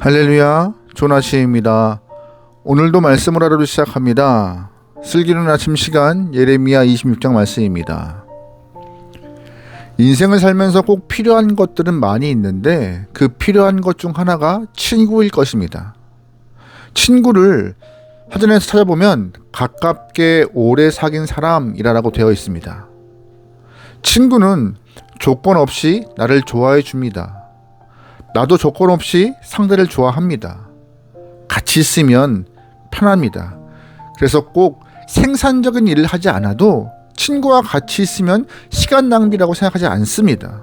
할렐루야, 조나시입니다. 오늘도 말씀을 하루 시작합니다. 슬기로운 아침 시간 예레미야 26장 말씀입니다. 인생을 살면서 꼭 필요한 것들은 많이 있는데 그 필요한 것 중 하나가 친구일 것입니다. 친구를 사전에서 찾아보면 가깝게 오래 사귄 사람이라고 되어 있습니다. 친구는 조건 없이 나를 좋아해 줍니다. 나도 조건 없이 상대를 좋아합니다. 같이 있으면 편합니다. 그래서 꼭 생산적인 일을 하지 않아도 친구와 같이 있으면 시간 낭비라고 생각하지 않습니다.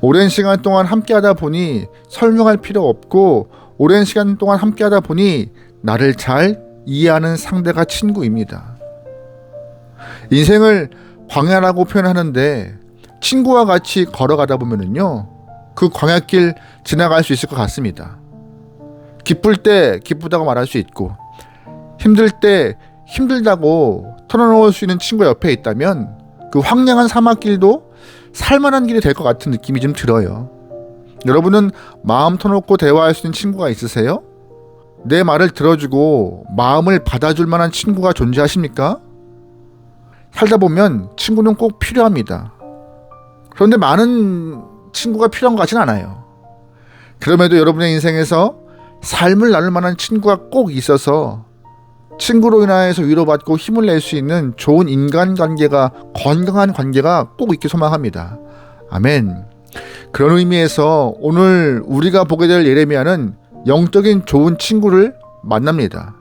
오랜 시간 동안 함께 하다 보니 설명할 필요 없고 오랜 시간 동안 함께 하다 보니 나를 잘 이해하는 상대가 친구입니다. 인생을 광야라고 표현하는데 친구와 같이 걸어가다 보면은요. 그 광야길 지나갈 수 있을 것 같습니다. 기쁠 때 기쁘다고 말할 수 있고 힘들 때 힘들다고 털어놓을 수 있는 친구 옆에 있다면 그 황량한 사막길도 살만한 길이 될 것 같은 느낌이 좀 들어요. 여러분은 마음 터놓고 대화할 수 있는 친구가 있으세요? 내 말을 들어주고 마음을 받아줄 만한 친구가 존재하십니까? 살다 보면 친구는 꼭 필요합니다. 그런데 많은 친구가 필요한 것 같진 않아요. 그럼에도 여러분의 인생에서 삶을 나눌 만한 친구가 꼭 있어서 친구로 인하여서 위로받고 힘을 낼 수 있는 좋은 인간관계가 건강한 관계가 꼭 있기 소망합니다. 아멘. 그런 의미에서 오늘 우리가 보게 될 예레미야는 영적인 좋은 친구를 만납니다.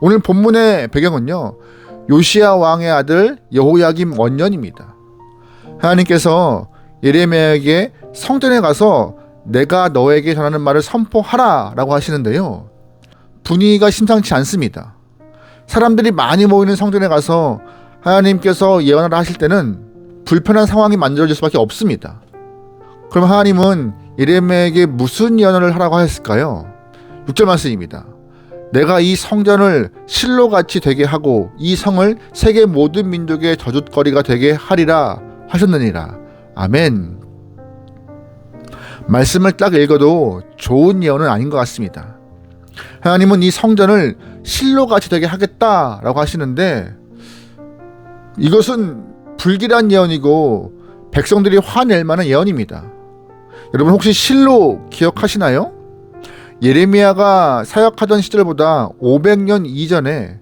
오늘 본문의 배경은요. 요시야 왕의 아들 여호야김 원년입니다. 하나님께서 예레미야에게 성전에 가서 내가 너에게 전하는 말을 선포하라라고 하시는데요. 분위기가 심상치 않습니다. 사람들이 많이 모이는 성전에 가서 하나님께서 예언을 하실 때는 불편한 상황이 만들어질 수밖에 없습니다. 그럼 하나님은 예레미야에게 무슨 예언을 하라고 하셨을까요? 6절 말씀입니다. 내가 이 성전을 실로같이 되게 하고 이 성을 세계 모든 민족의 저주거리가 되게 하리라 하셨느니라. 아멘. 말씀을 딱 읽어도 좋은 예언은 아닌 것 같습니다. 하나님은 이 성전을 실로같이 되게 하겠다라고 하시는데 이것은 불길한 예언이고 백성들이 화낼 만한 예언입니다. 여러분 혹시 실로 기억하시나요? 예레미야가 사역하던 시절보다 500년 이전에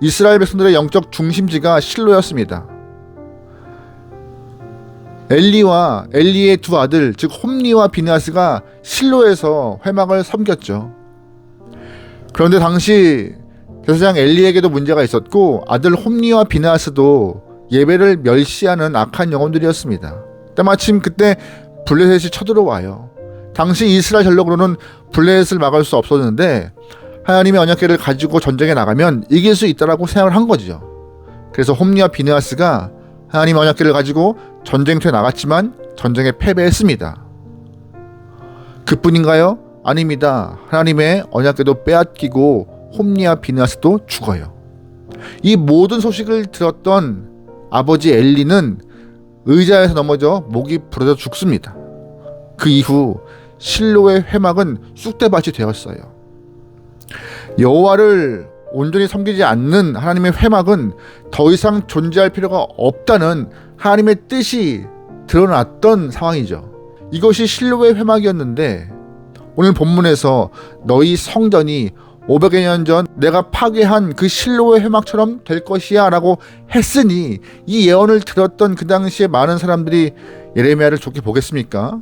이스라엘 백성들의 영적 중심지가 실로였습니다. 엘리와 엘리의 두 아들 즉 홈리와 비나스가 실로에서 회막을 섬겼죠. 그런데 당시 대사장 엘리에게도 문제가 있었고 아들 홈리와 비나스도 예배를 멸시하는 악한 영혼들이었습니다. 때마침 그때 블레셋이 쳐들어와요. 당시 이스라엘 전력으로는 블레셋을 막을 수 없었는데 하나님의 언약궤를 가지고 전쟁에 나가면 이길 수 있다라고 생각을 한 거죠. 그래서 홈리와 비느하스가 하나님 언약궤를 가지고 전쟁터에 나갔지만 전쟁에 패배했습니다. 그뿐인가요? 아닙니다. 하나님의 언약궤도 빼앗기고 홈리와 비느하스도 죽어요. 이 모든 소식을 들었던 아버지 엘리는 의자에서 넘어져 목이 부러져 죽습니다. 그 이후 실로의 회막은 쑥대밭이 되었어요. 여호와를 온전히 섬기지 않는 하나님의 회막은 더 이상 존재할 필요가 없다는 하나님의 뜻이 드러났던 상황이죠. 이것이 실로의 회막이었는데 오늘 본문에서 너희 성전이 500여 년 전 내가 파괴한 그 실로의 회막처럼 될 것이야 라고 했으니 이 예언을 들었던 그 당시에 많은 사람들이 예레미야를 좋게 보겠습니까?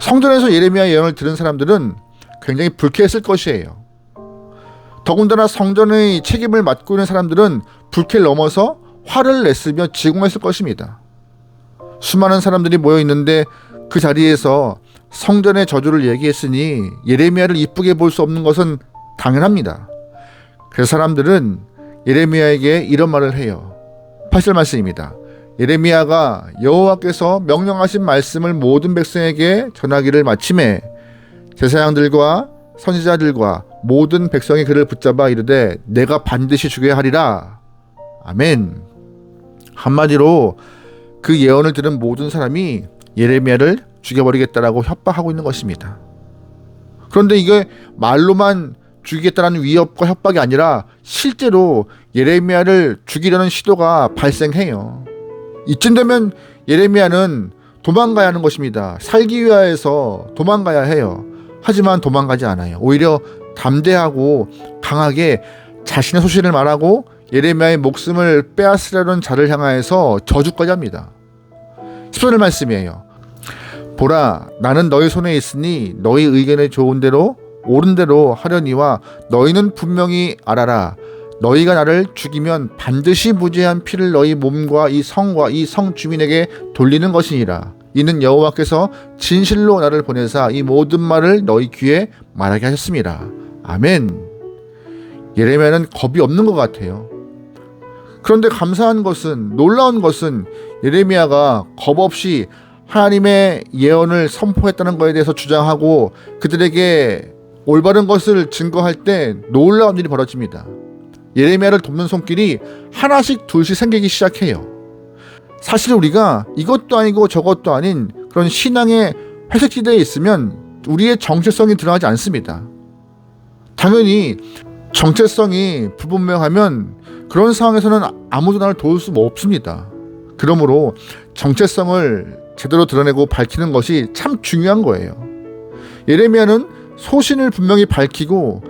성전에서 예레미야 예언을 들은 사람들은 굉장히 불쾌했을 것이에요. 더군다나 성전의 책임을 맡고 있는 사람들은 불쾌를 넘어서 화를 냈으며 지공했을 것입니다. 수많은 사람들이 모여 있는데 그 자리에서 성전의 저주를 얘기했으니 예레미야를 이쁘게 볼 수 없는 것은 당연합니다. 그래서 사람들은 예레미야에게 이런 말을 해요. 8절 말씀입니다. 예레미야가 여호와께서 명령하신 말씀을 모든 백성에게 전하기를 마침에 제사장들과 선지자들과 모든 백성이 그를 붙잡아 이르되 내가 반드시 죽여야 하리라. 아멘. 한마디로 그 예언을 들은 모든 사람이 예레미야를 죽여버리겠다라고 협박하고 있는 것입니다. 그런데 이게 말로만 죽이겠다는 위협과 협박이 아니라 실제로 예레미야를 죽이려는 시도가 발생해요. 이쯤 되면 예레미야는 도망가야 하는 것입니다. 살기 위하여서 도망가야 해요. 하지만 도망가지 않아요. 오히려 담대하고 강하게 자신의 소신을 말하고 예레미야의 목숨을 빼앗으려는 자를 향하여서 저주까지 합니다. 10절의 말씀이에요. 보라 나는 너희 손에 있으니 너희 의견에 좋은 대로 옳은 대로 하려니와 너희는 분명히 알아라 너희가 나를 죽이면 반드시 무죄한 피를 너희 몸과 이 성과 이 성 주민에게 돌리는 것이니라 이는 여호와께서 진실로 나를 보내사 이 모든 말을 너희 귀에 말하게 하셨습니다 아멘 예레미야는 겁이 없는 것 같아요 그런데 감사한 것은 놀라운 것은 예레미야가 겁 없이 하나님의 예언을 선포했다는 것에 대해서 주장하고 그들에게 올바른 것을 증거할 때 놀라운 일이 벌어집니다. 예레미야를 돕는 손길이 하나씩 둘씩 생기기 시작해요. 사실 우리가 이것도 아니고 저것도 아닌 그런 신앙의 회색지대에 있으면 우리의 정체성이 드러나지 않습니다. 당연히 정체성이 불분명하면 그런 상황에서는 아무도 나를 도울 수 없습니다. 그러므로 정체성을 제대로 드러내고 밝히는 것이 참 중요한 거예요. 예레미야는 소신을 분명히 밝히고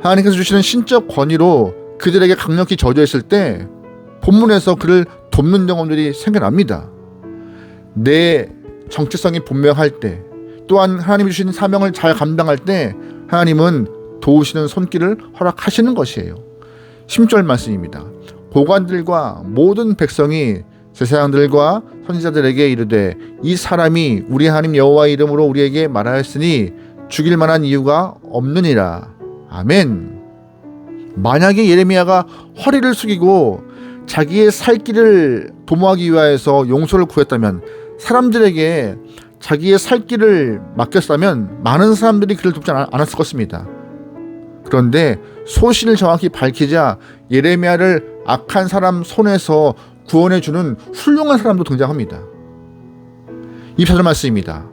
하나님께서 주시는 신적 권위로 그들에게 강력히 저주했을 때 본문에서 그를 돕는 영혼들이 생겨납니다. 내 정체성이 분명할 때 또한 하나님이 주신 사명을 잘 감당할 때 하나님은 도우시는 손길을 허락하시는 것이에요. 10절 말씀입니다. 고관들과 모든 백성이 제사장들과 선지자들에게 이르되 이 사람이 우리 하나님 여호와 이름으로 우리에게 말하였으니 죽일 만한 이유가 없느니라. 아멘. 만약에 예레미야가 허리를 숙이고 자기의 살 길을 도모하기 위하여서 용서를 구했다면 사람들에게 자기의 살 길을 맡겼다면 많은 사람들이 그를 돕지 않았을 것입니다. 그런데 소신을 정확히 밝히자 예레미야를 악한 사람 손에서 구원해 주는 훌륭한 사람도 등장합니다. 24절 말씀입니다.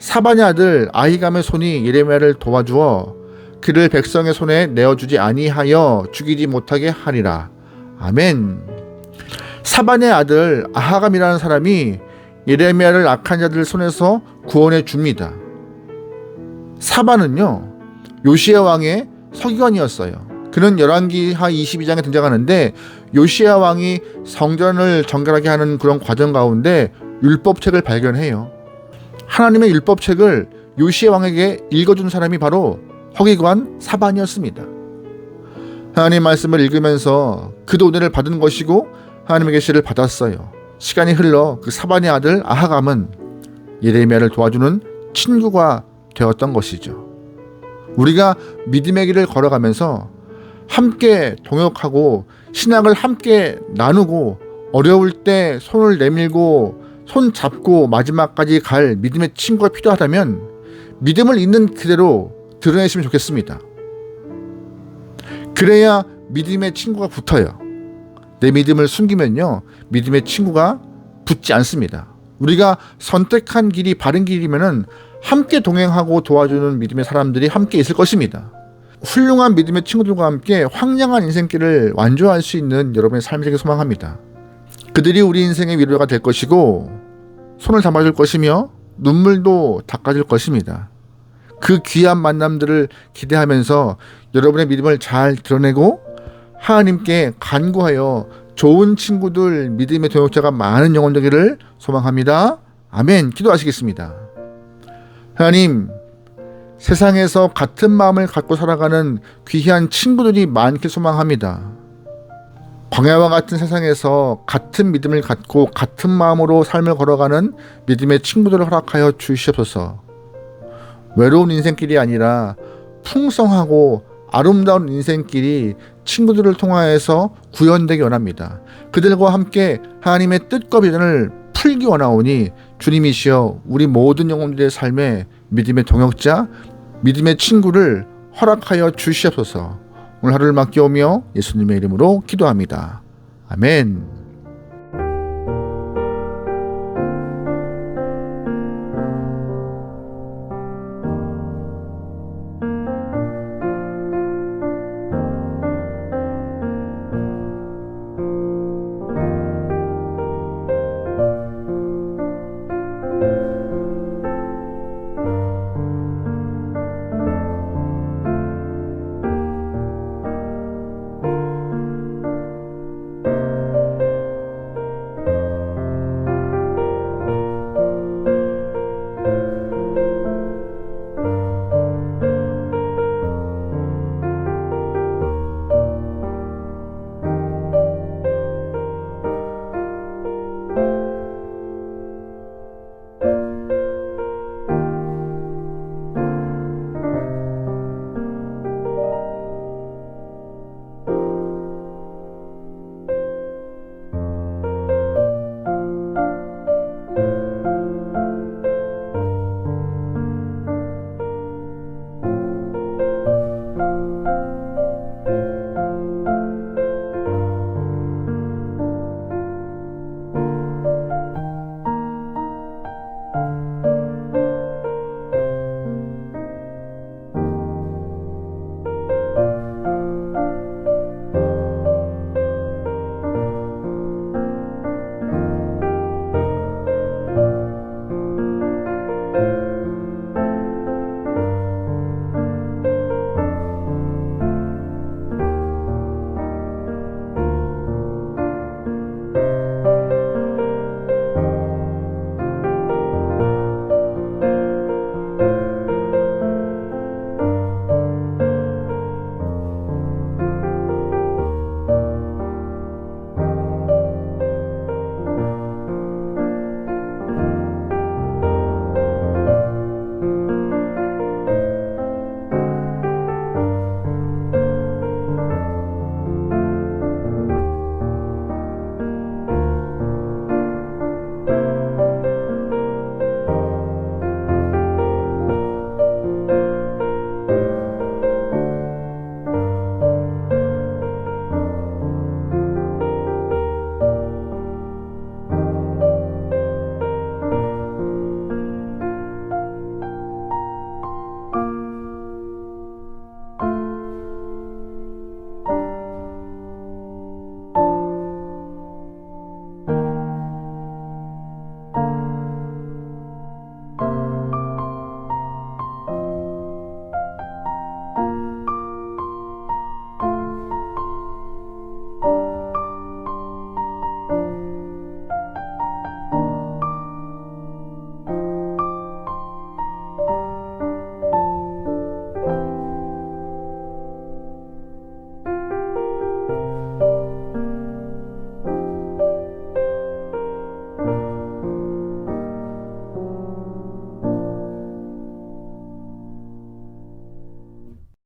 사반의 아들 아히감의 손이 예레미야를 도와주어 그를 백성의 손에 내어주지 아니하여 죽이지 못하게 하리라. 아멘. 사반의 아들 아하감이라는 사람이 예레미야를 악한 자들 손에서 구원해 줍니다. 사반은요 요시야 왕의 서기관이었어요. 그는 열왕기하 22장에 등장하는데 요시야 왕이 성전을 정결하게 하는 그런 과정 가운데 율법책을 발견해요. 하나님의 율법책을 요시야 왕에게 읽어준 사람이 바로 허기관 사반이었습니다. 하나님 말씀을 읽으면서 그도 은혜를 받은 것이고 하나님의 계시를 받았어요. 시간이 흘러 그 사반의 아들 아하감은 예레미야를 도와주는 친구가 되었던 것이죠. 우리가 믿음의 길을 걸어가면서 함께 동역하고 신앙을 함께 나누고 어려울 때 손을 내밀고 손 잡고 마지막까지 갈 믿음의 친구가 필요하다면 믿음을 있는 그대로 드러내시면 좋겠습니다. 그래야 믿음의 친구가 붙어요. 내 믿음을 숨기면요. 믿음의 친구가 붙지 않습니다. 우리가 선택한 길이 바른 길이면은 함께 동행하고 도와주는 믿음의 사람들이 함께 있을 것입니다. 훌륭한 믿음의 친구들과 함께 황량한 인생길을 완주할 수 있는 여러분의 삶을 되게 소망합니다. 그들이 우리 인생의 위로가 될 것이고 손을 잡아줄 것이며 눈물도 닦아줄 것입니다. 그 귀한 만남들을 기대하면서 여러분의 믿음을 잘 드러내고 하나님께 간구하여 좋은 친구들 믿음의 동역자가 많은 영혼 되기를 소망합니다. 아멘. 기도하시겠습니다. 하나님, 세상에서 같은 마음을 갖고 살아가는 귀한 친구들이 많길 소망합니다. 광야와 같은 세상에서 같은 믿음을 갖고 같은 마음으로 삶을 걸어가는 믿음의 친구들을 허락하여 주시옵소서. 외로운 인생길이 아니라 풍성하고 아름다운 인생길이 친구들을 통하여서 구현되기 원합니다. 그들과 함께 하나님의 뜻과 비전을 풀기 원하오니 주님이시여 우리 모든 영혼들의 삶에 믿음의 동역자, 믿음의 친구를 허락하여 주시옵소서. 오늘 하루를 맡겨오며 예수님의 이름으로 기도합니다. 아멘.